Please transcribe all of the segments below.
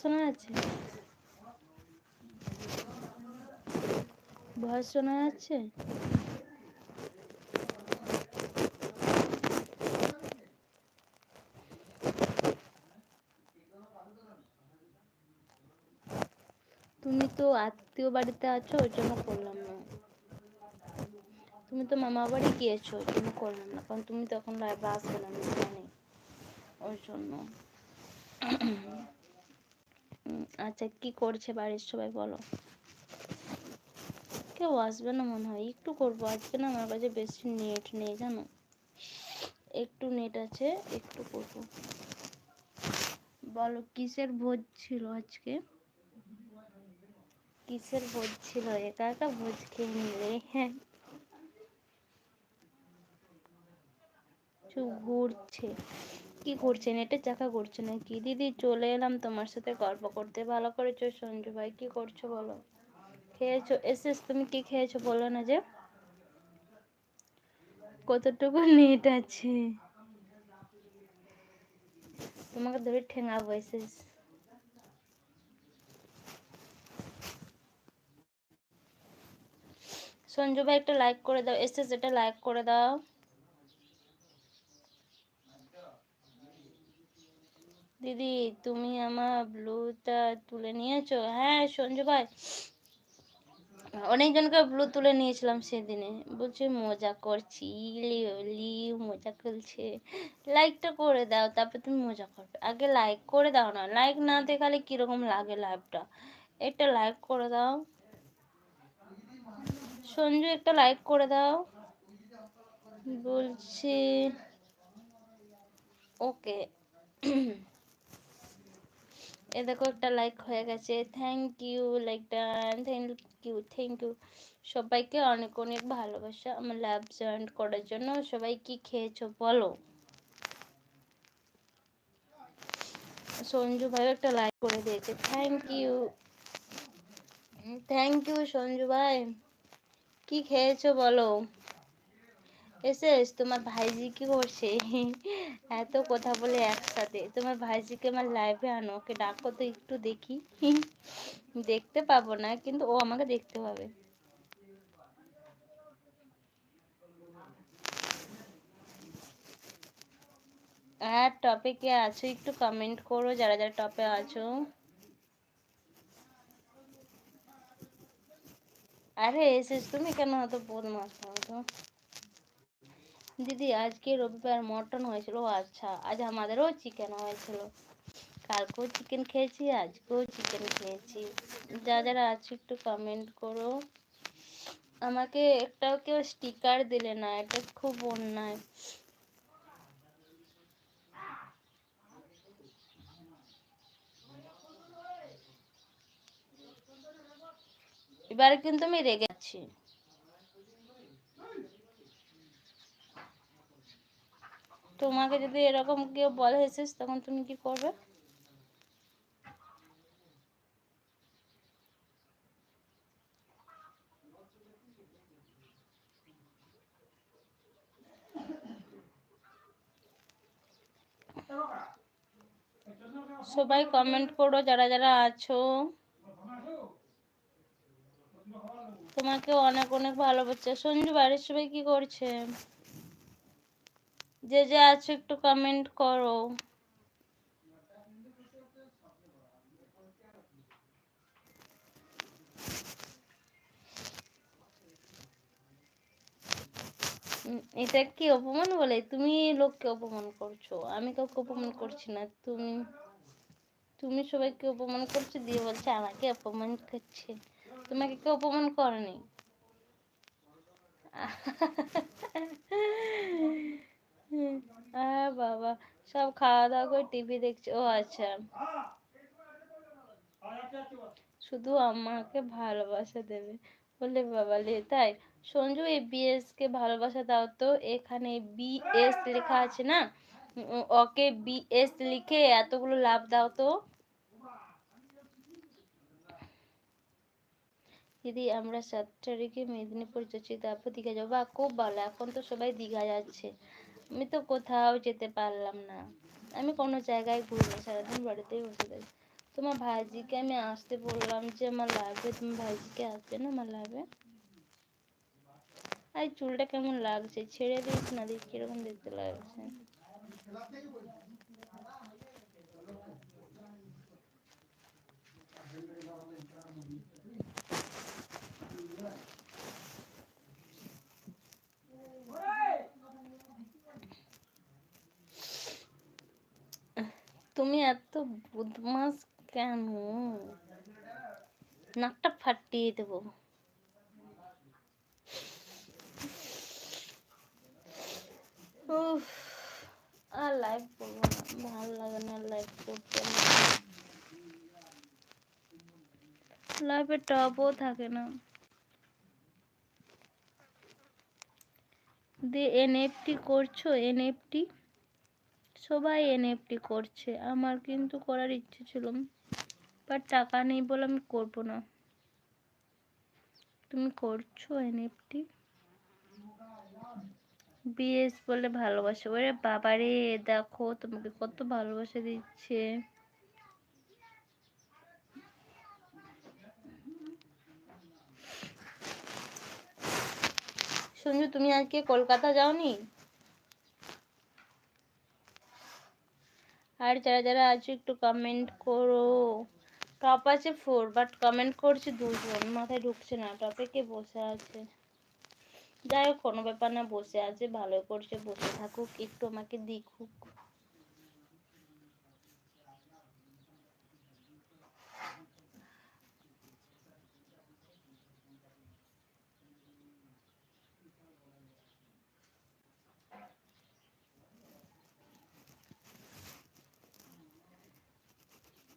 শোনা যাচ্ছে? ভয়েস শোনা যাচ্ছে? তুমি তো আত্মীয় বাড়িতে আছো, ওই জন্য করলাম না। তুমি তো মামা বাড়ি গিয়েছো, ওই জন্য করলাম না, কারণ তুমি তো এখন লাইভে আসবে না, আমি জানি। ওই জন্য। আচ্ছা কি করছে বাড়ির সবাই বলো। কেউ আসবে না মনে হয়, একটু করব, আজকে না আমার কাছে বেশি নেট নেই, জানো। একটু নেট আছে, একটু করব। বলো, কিসের ভোজ ছিল আজকে? কিসের ভোজ ছিল? একা একা ভোজ খেয়ে নিলে হ্যাঁ। ঘুরছে। কি করছে নেটের চাকা ঘুরছে নাকি? দিদি, চলে এলাম তোমার সাথে গল্প করতে। ভালো করেছ সঞ্জু ভাই? কি করছ বলো? খেয়েছো? এসেস তুমি কি খেয়েছো বলো না যে? কতটুকু নেট আছে? তোমাকে ধরে ঠেঙাবো এসেস সঞ্জু ভাই, একটা লাইক করে দাও। এসেস এটা লাইক করে দাও। দিদি, তুমি আমার ব্লুটা তুলে নিয়েছো? হ্যাঁ সঞ্জু ভাই। অনেকজনকে ব্লু তুলে নিয়েছিলাম সেদিনে। বলছে, মজা করছি লিও মজা করছে। লাইকটা করে দাও, তারপর তুমি মজা করবে। আগে লাইক করে দাও না। লাইক না দেখালে কীরকম লাগে লাইভটা একটা লাইক করে দাও। সঞ্জু, একটা লাইক করে দাও। বলছি ওকে এ দেখো একটা লাইক হয়ে গেছে। থ্যাংক ইউ লাইক লাইকটা থ্যাংক ইউ থ্যাংক ইউ সবাইকে অনেক অনেক ভালোবাসা, আমার ল্যাব জয়েন করার জন্য। সবাই কি খেয়েছো বলো? সঞ্জু ভাই একটা লাইক করে দিয়েছে। Thank you thank you Sanju ভাই। কি খেয়েছো বলো? এসেস তোমার ভাইজি কি করছে? এত কথা বলে একসাথে। তোমার ভাইজিকে আমার লাইভে আনো, ওকে ডাকো তো একটু দেখি। দেখতে পাবো না, কিন্তু ও আমাকে দেখতে পাবে। হ্যাঁ টপে কে আছো, একটু কমেন্ট করো, যারা যারা টপে আছো। আরে এসেস তুমি কেন? অত বদমাস তো। দিদি, আজকে রবিবার মটন হয়েছিল আচ্ছা আজ আমাদেরও চিকেন হয়েছিল। কালকেও চিকেন খেয়েছি, আজকেও চিকেন খেয়েছি। যা যারা আছে একটু কমেন্ট করো। আমাকে একটাও কেউ স্টিকার দিলে না, এটা খুব অন্যায়। এবারে কিন্তু আমি রেগে তোমাকে যদি এরকম কেউ বলে এসেস তখন তুমি কি করবে? সবাই কমেন্ট করো, যারা যারা আছো। তোমাকে অনেক অনেক ভালোবাসা। সঞ্জু, বাড়ির সবাই কি করছে? যে যে আছো একটু কমেন্ট করো। এটা কি অপমান বলে? তুমি লোককে অপমান করছ। আমি কাউকে অপমান করছি না। তুমি তুমি সবাইকে অপমান করছ, দিয়ে বলছে আমাকে অপমান করছে। তোমাকে কেউ অপমান করেনি? আহ বাবা, সব খাওয়া দাওয়া করে টিভি দেখছে, ও আচ্ছা। শুধু আমাকে ভালোবাসা দেবে। বলে বাবা লে, তাই? সঞ্জু, এই বিএস কে ভালোবাসা দাও তো। এখানে বিএস লেখা আছে না? ওকে বিএস লিখে এতগুলো লাভ দাও তো। দিদি, আমরা সাত তারিখে মেদিনীপুর যাচ্ছি, তারপর দীঘা যাব। বাহ, খুব ভালো। এখন তো সবাই দীঘা যাচ্ছে। আমি তো কোথাও যেতে পারলাম না। আমি কোনো জায়গায় ঘুরিনি, সারাদিন বাড়িতেই বসে থাকি। তোমার ভাইজিকে আমি আসতে বললাম যে, আমার লাগবে তুমি ভাইজিকে আসবে না আমার লাগবে? আর চুলটা কেমন লাগছে? ছেড়ে দিস না, দেখি কীরকম দেখতে লাগছে। তুমি এত বদমাস কেন? নাকটা ফাটিয়ে দেবো। আর লাইভ করব না। ভালো লাগে না লাইভ করতে। লাইভে টপও থাকে না। দিয়ে এনএফটি করছ? এনএফটি সবাই এনএফটি করছে। আমার কিন্তু করার ইচ্ছে ছিল। বাট টাকা নেই বলে আমি করব না। তুমি করছ এনএফটি? বিএস বলে ভালোবাসে। ওরে বাবারে, দেখো তোমাকে কত ভালোবাসা দিচ্ছে। সঞ্জু, তুমি আজকে কলকাতা যাওনি? আর যারা যারা আছো একটু কমেন্ট করো। টপ আছে ফোর বাট কমেন্ট করছে দুজন। মাথায় ঢুকছে না টপে কে বসে আছে? যাই হোক, কোনো ব্যাপার না, বসে আছে, ভালো করছে, বসে থাকুক, একটু আমাকে দেখুক।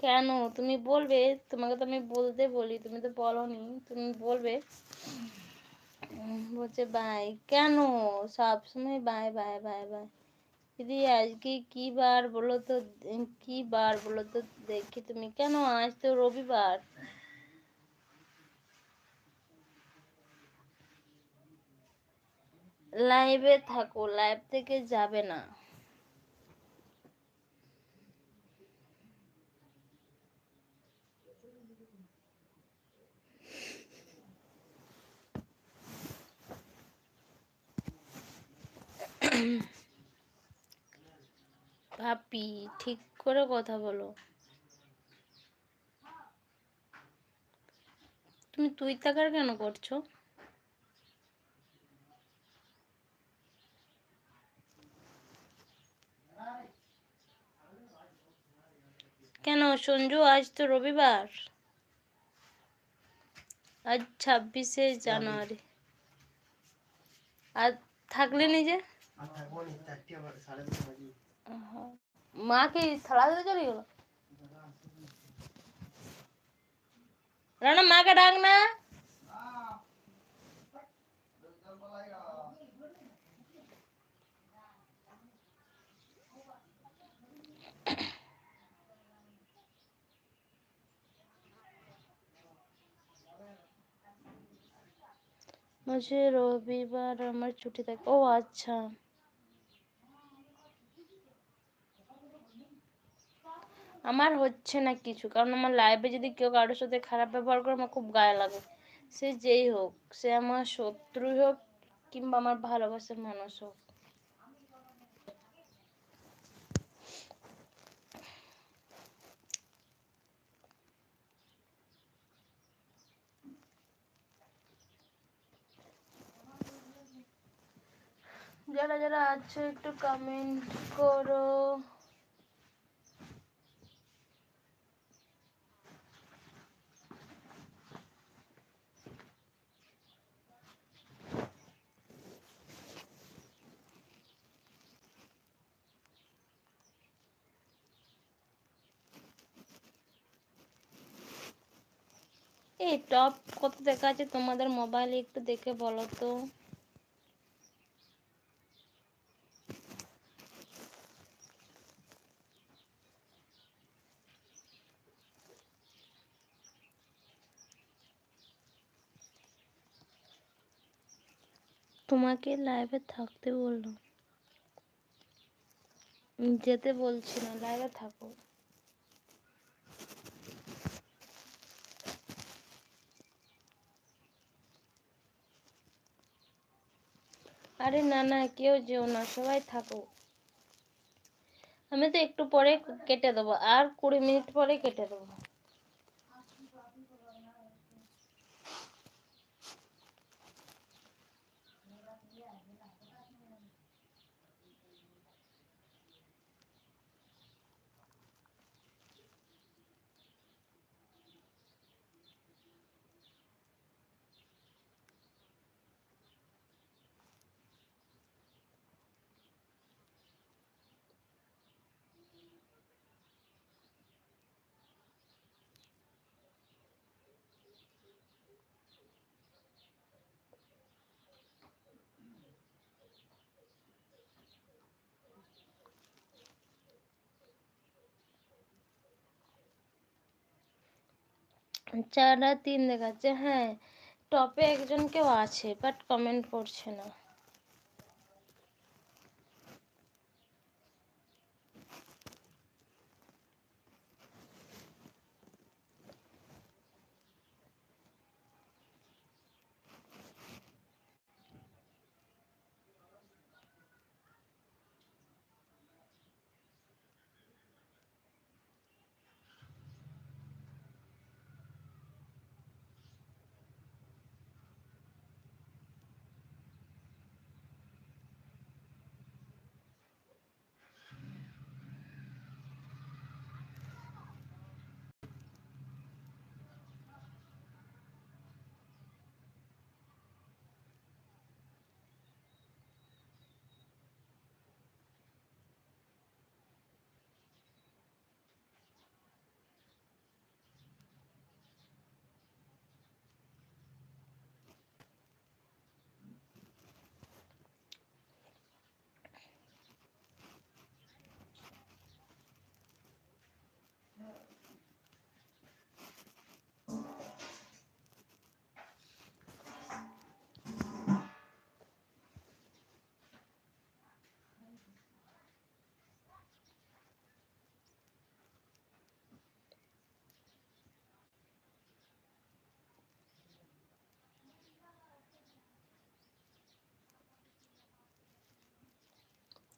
কেন? তুমি বলবে, তোমাকে তো আমি বলতে বলি, তুমি তো বলনি, তুমি বলবে। বলছে, বাই। কেন? সবসময় বাই বাই বাই বাই। দিদি, আজকে কি বার বলো তো, কি বার বলো তো দেখি তুমি। কেন? আজ তো রবিবার। লাইভে থাকো, লাইভ থেকে যাবে না। ভাবি, ঠিক করে কথা বলো। তুমি তুই তাকার কেন করছ? কেন সঞ্জু, আজ তো রবিবার। আজ ছাব্বিশে জানুয়ারি। আর থাকলে নিজে? মা কি থালা দিতে চলে গেল? রানা, মাকে ডাক না। মুঝে রবিবার আমার ছুটি থাকে। ও আচ্ছা। আমার হচ্ছে না কিছু। কারণ আমার লাইফে যদি কেউ কারোর সাথে খারাপ ব্যবহার করে, আমার খুব গায়ে লাগে। সে যেই হোক, সে আমার শত্রুই হোক কিংবা আমার ভালোবাসার মানুষ হোক। যারা যারা আছো, একটু কমেন্ট করো। এই টপ কত দেখা আছে তোমাদের মোবাইলে একটু দেখে বলো তো। তোমাকে লাইভে থাকতে বললাম যেতে বলছি না লাইভে থাকো। আরে না না, কেউ যেও না, সবাই থাকো আমি তো একটু পরে কেটে দেবো, আর কুড়ি মিনিট পরে কেটে দেবো। চার আর তিন দেখাচ্ছে হ্যাঁ টপে একজন কেউ আছে বাট কমেন্ট করছে না।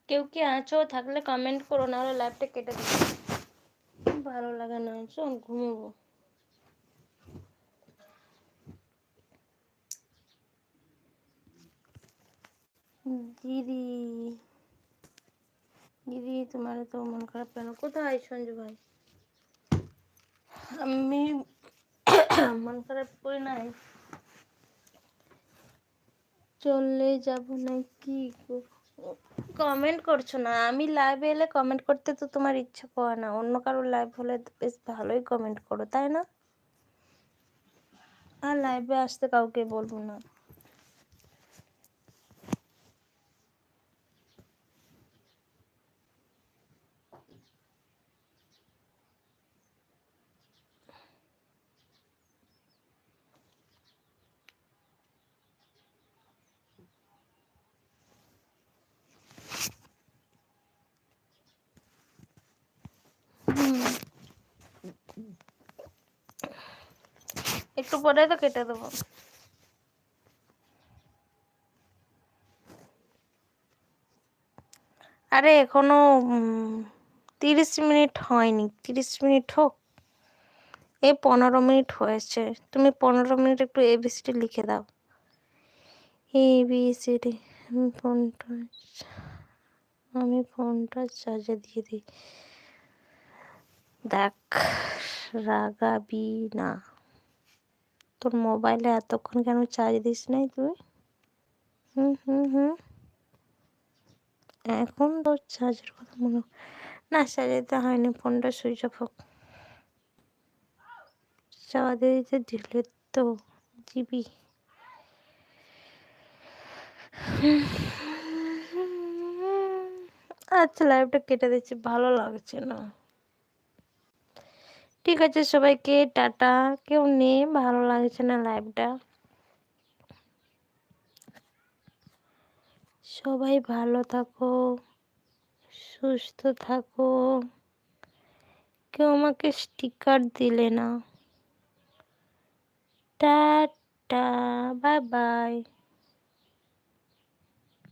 কেউ কি আছো? থাকলে কমেন্ট করো, নাহলে লাইভটা কেটে দিও। ভালো লাগে না চল ঘুমোবো দিদি। দিদি, তোমার তো মন খারাপ কেন? কোথায় সঞ্জু ভাই? আমি মন খারাপ করি নাই। চলে যাব নাকি? কমেন্ট করছ না। আমি লাইভে এলে কমেন্ট করতে তো তোমার ইচ্ছা করে না। অন্য কারোর লাইভ হলে বেশ ভালোই কমেন্ট করো, তাই না? আর লাইভে আসতে কাউকে বলব না। একটু পরে তো কেটে দেবো। আরে এখনও তিরিশ মিনিট হয়নি। তিরিশ মিনিট হোক। এই পনেরো মিনিট হয়েছে। তুমি পনেরো মিনিট একটু এবিসিডি লিখে দাও। এ বি সি ডি আমি ফোনটা আমি ফোনটা চার্জে দিয়ে দিই। দেখ, রাগাবি না। তোর মোবাইলে এতক্ষণ কেন চার্জ দিস নাই তুই? হুম হুম হুম। এখন তোর চার্জের কথা মনে না চার্জ দিতে হয়নি ফোনটা সুইচ অফ হোক। চাওয়া দিতে দিলে তো দিবি। আচ্ছা লাইভটা কেটে দিচ্ছি, ভালো লাগছে না। ঠিক আছে সবাইকে, টাটা। কেউ নেই, ভালো লাগছে না লাইভটা। সবাই ভালো থাকো, সুস্থ থাকো। কেউ আমাকে স্টিকার দিলে না। Tata, bye bye.